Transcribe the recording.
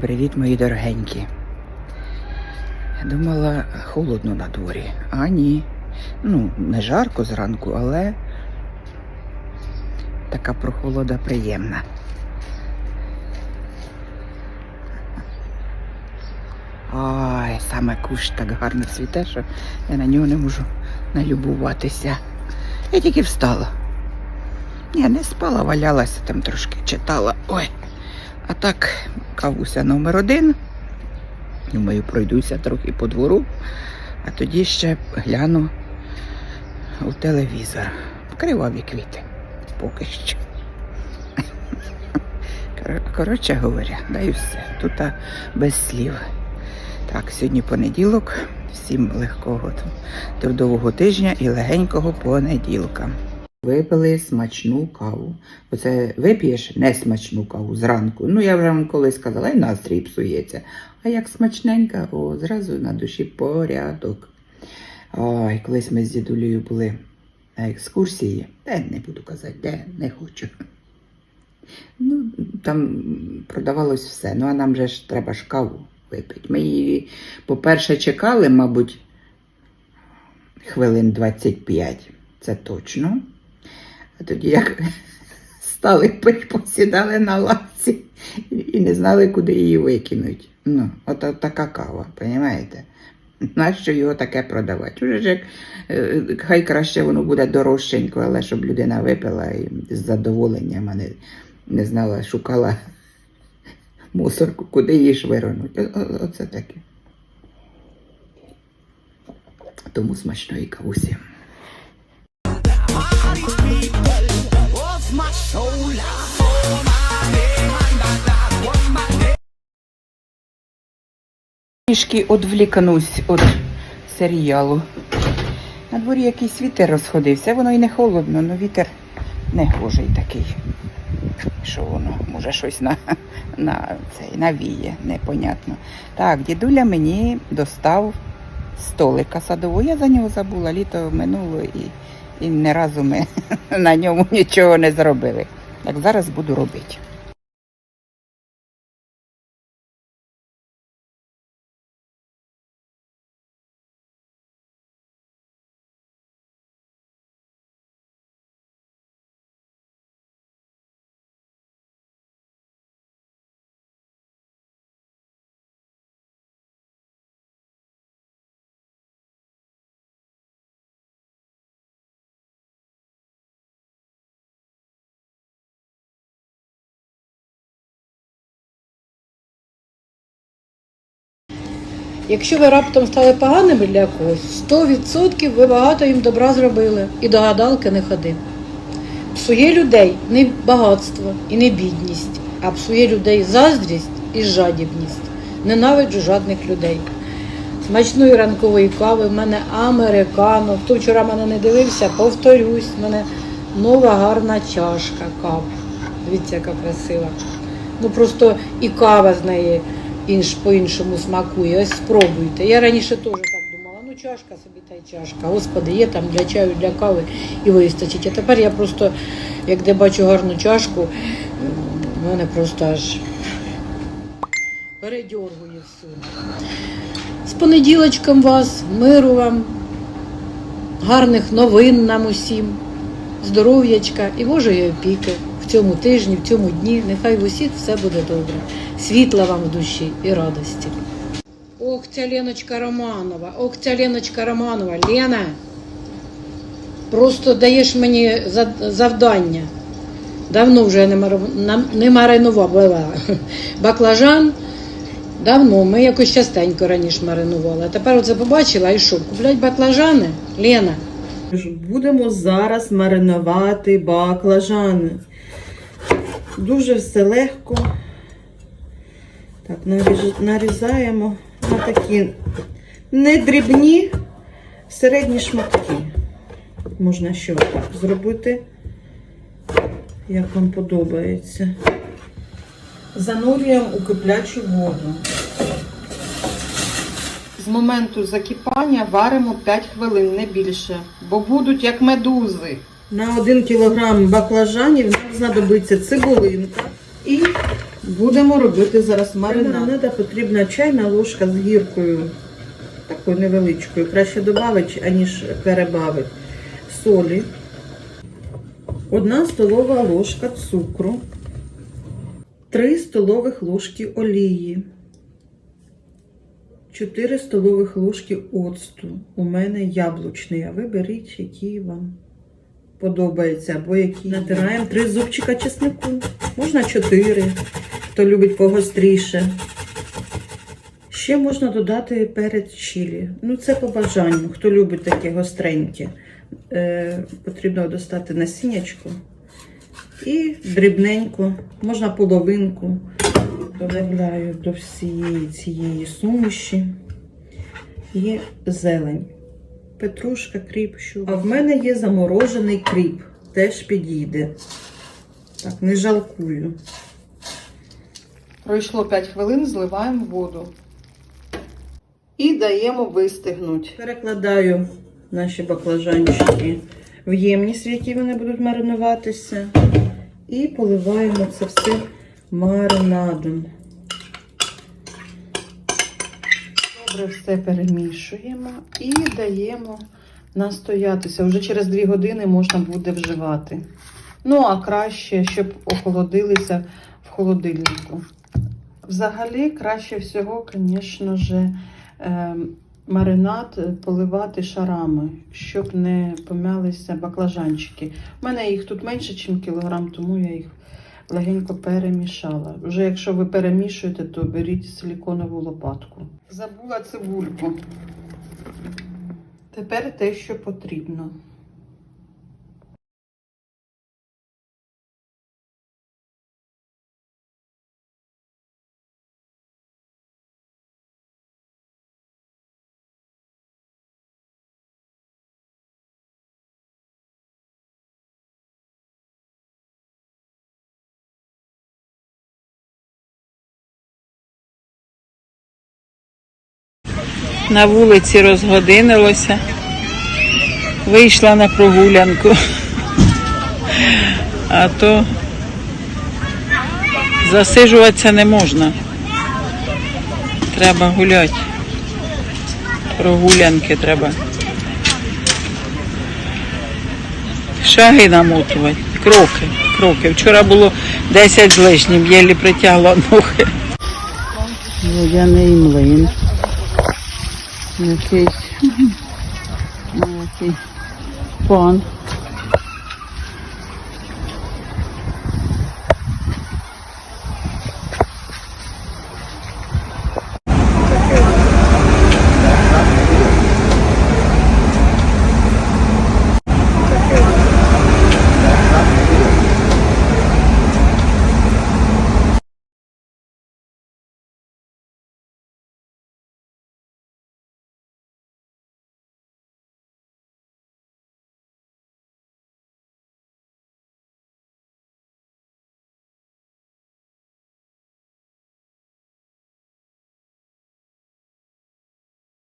Привіт, мої дорогенькі. Я думала, холодно на дворі. А ні. Ну, не жарко зранку, але така прохолода приємна. Ой, саме кущ так гарно цвіте, що я на нього не можу налюбуватися. Я тільки встала. Ні, не спала, валялася там трошки читала. Ой. А так, кавуся номер один. Думаю, пройдуся трохи по двору, а тоді ще гляну у телевізор. Криваві квіти. Поки що. Кор- Коротше говоря, даю все. Тут без слів. Так, сьогодні понеділок. Всім легкого трудового тижня і легенького понеділка. Випили смачну каву. Оце вип'єш несмачну каву зранку. Ну, я вже вам колись сказала, і настрій псується. А як смачненька, о, зразу на душі порядок. Ой, колись ми з дідулею були на екскурсії. Де не буду казати, де не хочу. Ну, там продавалось все. Ну, а нам же ж треба ж каву випити. Ми її, по-перше, чекали, мабуть, хвилин 25. Це точно. А тоді як стали посідали на лавці і не знали, куди її викинуть. Ну, от, така кава, розумієте? Нащо його таке продавати? Уже ж як е, хай краще воно буде дорожченько, але щоб людина випила і з задоволенням, а не, не знала, шукала мусорку, куди її о- Оце таке. Тому смачної кавусі. Трішки відвлікнусь від серіалу. На дворі якийсь вітер розходився, воно і не холодно, але вітер не гожий такий. Що воно, може щось на, на цей навіє, непонятно. Так, дідуля мені достав столика садового. Я за нього забула, літо минуло і, і ні разу ми на ньому нічого не зробили. Так зараз буду робити. Якщо ви раптом стали поганими для когось, 100% ви багато їм добра зробили і до гадалки не ходи. Псує людей не багатство і не бідність, а псує людей заздрість і жадібність. Ненавиджу жадних людей. Смачної ранкової кави, в мене американо. Хто вчора мене не дивився, повторюсь, в мене нова гарна чашка кав. Дивіться, яка красива. Ну просто і кава з неї інш, по-іншому смакує. Ось спробуйте. Я раніше теж так думала, ну чашка собі та й чашка. Господи, є там для чаю, для кави і вистачить. А тепер я просто, як де бачу гарну чашку, в мене просто аж передьоргує все. З понеділочком вас, миру вам, гарних новин нам усім, здоров'ячка і Божої опіки в цьому тижні, в цьому дні. Нехай в усіх все буде добре. Світла вам в душі і радості. Ох, ця Леночка Романова, ох, ця Леночка Романова, Лена. Просто даєш мені завдання. Давно вже не, маринувала. Баклажан. Давно, ми якось частенько раніше маринували. А тепер оце побачила і що? Куплять баклажани? Лена. Будемо зараз маринувати баклажани. Дуже все легко. Так, нарізаємо на такі не дрібні, середні шматки. Можна ще отак зробити, як вам подобається. Занурюємо у киплячу воду. З моменту закипання варимо 5 хвилин, не більше, бо будуть як медузи. На 1 кг баклажанів нам знадобиться цибулинка і Будемо робити зараз маринад. Маринада потрібна чайна ложка з гіркою, такою невеличкою. Краще додати, аніж перебавити. Солі. Одна столова ложка цукру. 3 столових ложки олії. 4 столових ложки оцту. У мене яблучний, а ви беріть, які вам подобається, або які. Натираємо 3 зубчика чеснику. Можна 4, хто любить погостріше. Ще можна додати перець чилі. Ну, це по бажанню. Хто любить таке гостреньке. Е, потрібно достати насіннячко. І дрібненько, можна половинку. Додаю до всієї цієї суміші. Є зелень. Петрушка, кріп, що. А в мене є заморожений кріп. Теж підійде. Так, не жалкую. Пройшло 5 хвилин, зливаємо воду. І даємо вистигнути. Перекладаю наші баклажанчики в ємність, в якій вони будуть маринуватися. І поливаємо це все маринадом. Добре все перемішуємо і даємо настоятися. Вже через 2 години можна буде вживати. Ну, а краще, щоб охолодилися в холодильнику. Взагалі, краще всього, звісно ж, е, маринад поливати шарами, щоб не пом'ялися баклажанчики. У мене їх тут менше, ніж кілограм, тому я їх легенько перемішала. Вже якщо ви перемішуєте, то беріть силіконову лопатку. Забула цибульку. Тепер те, що потрібно. На вулиці розгодинилося. Вийшла на прогулянку. А то засижуватися не можна. Треба гуляти. Прогулянки треба. Шаги намотувати. Кроки. Кроки. Вчора було 10 з лишнім, єлі притягла ноги. Водяний млин. Якийсь. Який пан